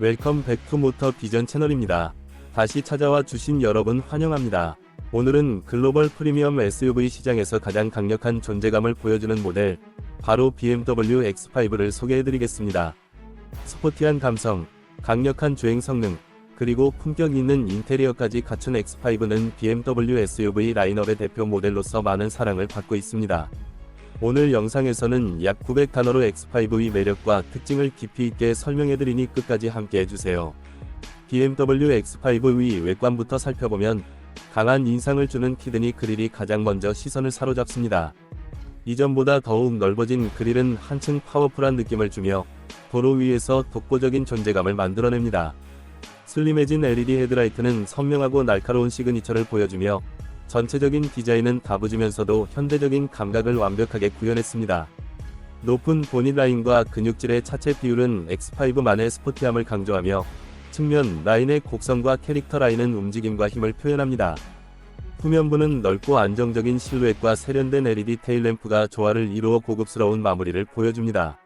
웰컴 백 투 모터 비전 채널입니다. 다시 찾아와 주신 여러분 환영합니다. 오늘은 글로벌 프리미엄 SUV 시장에서 가장 강력한 존재감을 보여주는 모델, 바로 BMW X5를 소개해드리겠습니다. 스포티한 감성, 강력한 주행 성능, 그리고 품격 있는 인테리어까지 갖춘 X5는 BMW SUV 라인업의 대표 모델로서 많은 사랑을 받고 있습니다. 오늘 영상에서는 약 900단어로 X5의 매력과 특징을 깊이 있게 설명해드리니 끝까지 함께 해주세요. BMW X5의 외관부터 살펴보면 강한 인상을 주는 키드니 그릴이 가장 먼저 시선을 사로잡습니다. 이전보다 더욱 넓어진 그릴은 한층 파워풀한 느낌을 주며 도로 위에서 독보적인 존재감을 만들어냅니다. 슬림해진 LED 헤드라이트는 선명하고 날카로운 시그니처를 보여주며 전체적인 디자인은 다부지면서도 현대적인 감각을 완벽하게 구현했습니다. 높은 보닛 라인과 근육질의 차체 비율은 X5만의 스포티함을 강조하며 측면 라인의 곡선과 캐릭터 라인은 움직임과 힘을 표현합니다. 후면부는 넓고 안정적인 실루엣과 세련된 LED 테일램프가 조화를 이루어 고급스러운 마무리를 보여줍니다.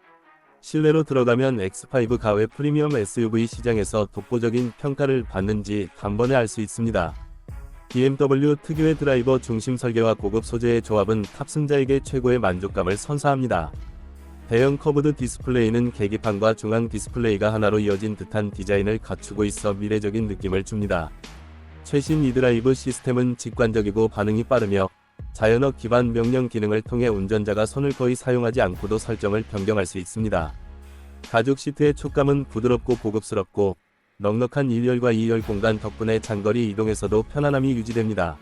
실내로 들어가면 X5 가외 프리미엄 SUV 시장에서 독보적인 평가를 받는지 단번에 알 수 있습니다. BMW 특유의 드라이버 중심 설계와 고급 소재의 조합은 탑승자에게 최고의 만족감을 선사합니다. 대형 커브드 디스플레이는 계기판과 중앙 디스플레이가 하나로 이어진 듯한 디자인을 갖추고 있어 미래적인 느낌을 줍니다. 최신 이드라이브 시스템은 직관적이고 반응이 빠르며 자연어 기반 명령 기능을 통해 운전자가 손을 거의 사용하지 않고도 설정을 변경할 수 있습니다. 가죽 시트의 촉감은 부드럽고 고급스럽고 넉넉한 1열과 2열 공간 덕분에 장거리 이동에서도 편안함이 유지됩니다.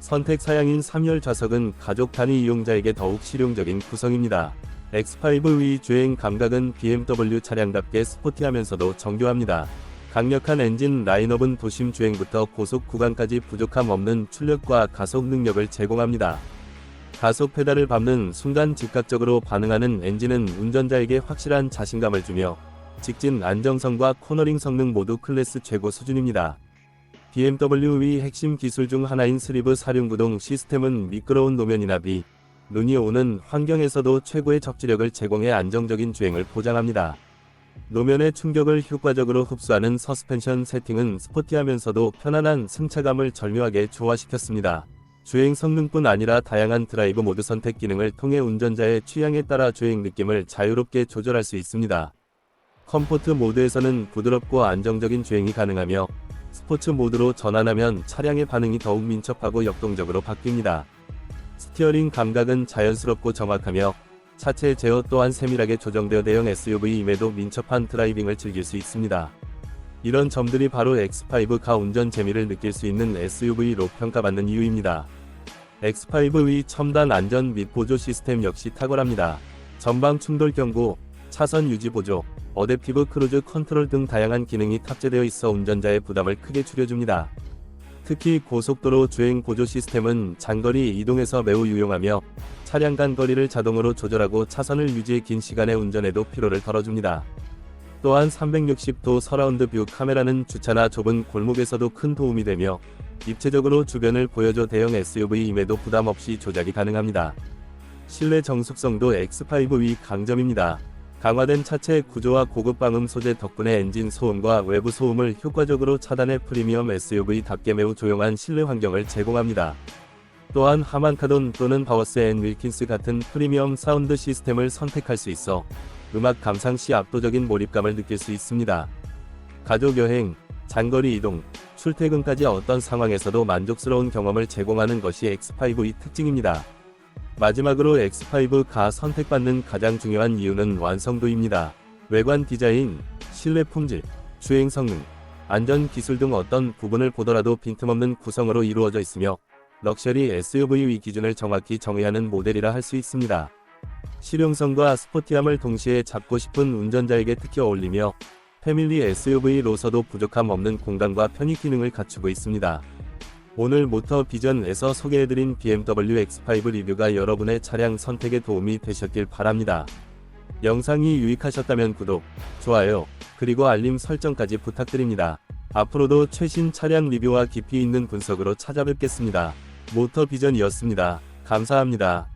선택 사양인 3열 좌석은 가족 단위 이용자에게 더욱 실용적인 구성입니다. X5의 주행 감각은 BMW 차량답게 스포티하면서도 정교합니다. 강력한 엔진 라인업은 도심 주행부터 고속 구간까지 부족함 없는 출력과 가속 능력을 제공합니다. 가속 페달을 밟는 순간 즉각적으로 반응하는 엔진은 운전자에게 확실한 자신감을 주며 직진 안정성과 코너링 성능 모두 클래스 최고 수준입니다. BMW의 핵심 기술 중 하나인 스리브 사륜구동 시스템은 미끄러운 노면이나 비, 눈이 오는 환경에서도 최고의 적지력을 제공해 안정적인 주행을 보장합니다. 노면의 충격을 효과적으로 흡수하는 서스펜션 세팅은 스포티하면서도 편안한 승차감을 절묘하게 조화시켰습니다. 주행 성능뿐 아니라 다양한 드라이브 모드 선택 기능을 통해 운전자의 취향에 따라 주행 느낌을 자유롭게 조절할 수 있습니다. 컴포트 모드에서는 부드럽고 안정적인 주행이 가능하며 스포츠 모드로 전환하면 차량의 반응이 더욱 민첩하고 역동적으로 바뀝니다. 스티어링 감각은 자연스럽고 정확하며 차체 제어 또한 세밀하게 조정되어 대형 SUV임에도 민첩한 드라이빙을 즐길 수 있습니다. 이런 점들이 바로 X5가 운전 재미를 느낄 수 있는 SUV로 평가받는 이유입니다. X5의 첨단 안전 및 보조 시스템 역시 탁월합니다. 전방 충돌 경고, 차선 유지 보조, 어댑티브 크루즈 컨트롤 등 다양한 기능이 탑재되어 있어 운전자의 부담을 크게 줄여줍니다. 특히 고속도로 주행 보조 시스템은 장거리 이동에서 매우 유용하며 차량 간 거리를 자동으로 조절하고 차선을 유지해 긴 시간의 운전에도 피로를 덜어줍니다. 또한 360도 서라운드 뷰 카메라는 주차나 좁은 골목에서도 큰 도움이 되며 입체적으로 주변을 보여줘 대형 SUV임에도 부담 없이 조작이 가능합니다. 실내 정숙성도 X5의 강점입니다. 강화된 차체 구조와 고급 방음 소재 덕분에 엔진 소음과 외부 소음을 효과적으로 차단해 프리미엄 SUV답게 매우 조용한 실내 환경을 제공합니다. 또한 하만카돈 또는 바워스 앤 윌킨스 같은 프리미엄 사운드 시스템을 선택할 수 있어 음악 감상 시 압도적인 몰입감을 느낄 수 있습니다. 가족 여행, 장거리 이동, 출퇴근까지 어떤 상황에서도 만족스러운 경험을 제공하는 것이 X5의 특징입니다. 마지막으로 X5가 선택받는 가장 중요한 이유는 완성도입니다. 외관 디자인, 실내 품질, 주행 성능, 안전 기술 등 어떤 부분을 보더라도 빈틈없는 구성으로 이루어져 있으며 럭셔리 SUV의 기준을 정확히 정해야 하는 모델이라 할 수 있습니다. 실용성과 스포티함을 동시에 잡고 싶은 운전자에게 특히 어울리며 패밀리 SUV로서도 부족함 없는 공간과 편의 기능을 갖추고 있습니다. 오늘 모터 비전에서 소개해드린 BMW X5 리뷰가 여러분의 차량 선택에 도움이 되셨길 바랍니다. 영상이 유익하셨다면 구독, 좋아요, 그리고 알림 설정까지 부탁드립니다. 앞으로도 최신 차량 리뷰와 깊이 있는 분석으로 찾아뵙겠습니다. 모터 비전이었습니다. 감사합니다.